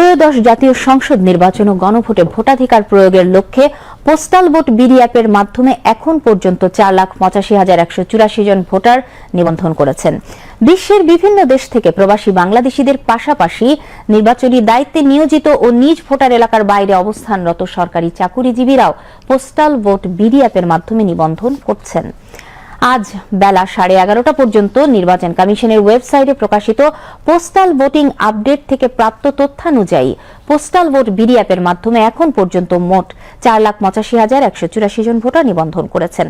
ত্রয়োদশ জাতীয় সংসদ নির্বাচন ও গণভোটে ভোটাধিকার প্রয়োগের লক্ষ্যে পোস্টাল ভোট বিডি অ্যাপের মাধ্যমে এখন পর্যন্ত চার লাখ পঁচাশি হাজার একশো চুরাশি জন ভোটার নিবন্ধন করেছেন। বিশ্বের বিভিন্ন দেশ থেকে প্রবাসী বাংলাদেশিদের পাশাপাশি নির্বাচনী দায়িত্বে নিয়োজিত ও নিজ ভোটার এলাকার বাইরে অবস্থানরত সরকারি চাকুরিজীবীরাও পোস্টাল ভোট বিডি অ্যাপের মাধ্যমে নিবন্ধন করছেন। আজ বেলা সাড়ে এগারোটা পর্যন্ত নির্বাচন কমিশনের ওয়েবসাইটে প্রকাশিত পোস্টাল ভোটিং আপডেট থেকে প্রাপ্ত তথ্যানুযায়ী, পোস্টাল ভোট বিডি অ্যাপের মাধ্যমে এখন পর্যন্ত মোট চার লাখ পঁচাশি হাজার একশো চুরাশি জন ভোটার নিবন্ধন করেছেন।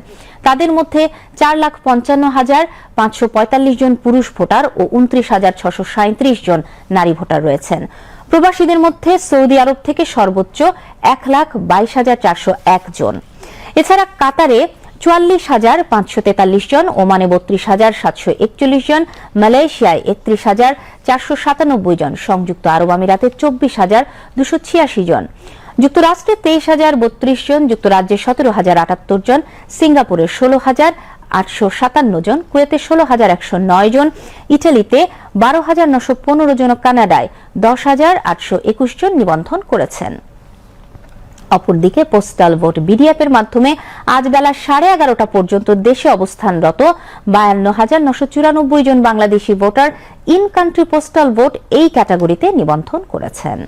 তাদের মধ্যে চার লাখ পঞ্চান্ন হাজার পাঁচশো পঁয়তাল্লিশ জন পুরুষ ভোটার ও উনত্রিশ হাজার ছশো সাঁত্রিশ জন নারী ভোটার রয়েছেন। প্রবাসীদের মধ্যে সৌদি আরব থেকে সর্বোচ্চ এক লাখ বাইশ হাজার চারশো এক জন। এছাড়া কাতারে চুয়াল্লিশ হাজার পাঁচশো তেতাল্লিশ জন, ওমানে বত্রিশ হাজার সাতশো একচল্লিশ জন, মালয়েশিয়ায় একত্রিশ হাজার চারশো সাতানব্বই জন, সংযুক্ত আরব আমিরাতে চব্বিশ হাজার দুশো ছিয়াশি জন। যুক্তরাষ্ট্রে তেইশ হাজার বত্রিশ জন, যুক্তরাজ্যে সতেরো হাজার আটাত্তর জন, সিঙ্গাপুরে ষোলো হাজার আটশো সাতান্ন জন, কুয়েতে ষোলো হাজার একশো নয় জন, ইটালিতে বারো হাজার নশো পনেরো জন কানাডায় দশ হাজার আটশো একুশ জন নিবন্ধন করেছেন। অপরদিকে পোস্টাল ভোট বিডিএফের মাধ্যমে আজ বেলা সাড়ে এগারোটা পর্যন্ত দেশে অবস্থানরত বায়ান্ন হাজার নশো চুরানব্বই জন Bangladeshi voter in country postal vote এই ক্যাটাগরিতে নিবন্ধন করেছেন।